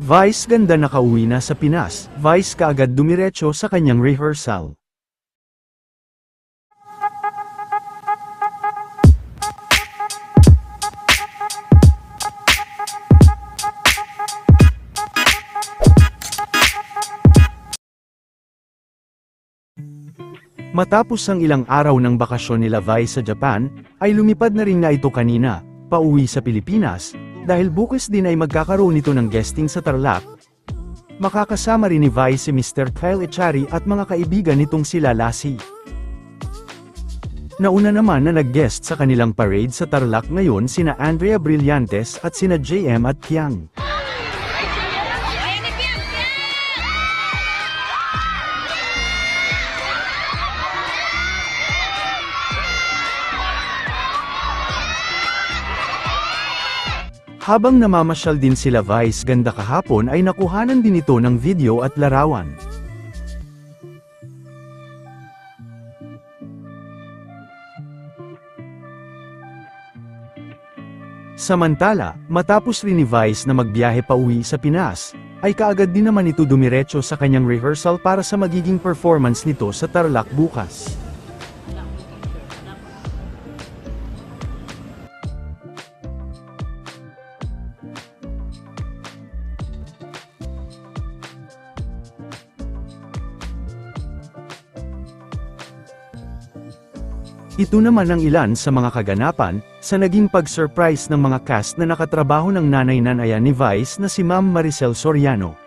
Vice ganda nakauwi na sa Pinas, Vice kaagad dumiretso sa kanyang rehearsal. Matapos ang ilang araw ng bakasyon nila Vice sa Japan, ay lumipad na rin nga ito kanina, pauwi sa Pilipinas, dahil bukas din ay magkakaroon ito ng guesting sa Tarlac. Makakasama rin ni Vice si Mr. Kyle Echari at mga kaibigan nitong sila Lassie. Nauna naman na nag-guest sa kanilang parade sa Tarlac ngayon sina Andrea Brillantes at sina JM at Kiang. Habang namamasyal din sila Vice ganda kahapon ay nakuhanan din ito ng video at larawan. Samantala, matapos rin ni Vice na magbiyahe pa uwi sa Pinas, ay kaagad din naman ito dumiretso sa kanyang rehearsal para sa magiging performance nito sa Tarlac bukas. Ito naman ang ilan sa mga kaganapan, sa naging pag-surprise ng mga cast na nakatrabaho ng nanay-nanayan ni Vice na si Ma'am Maricel Soriano.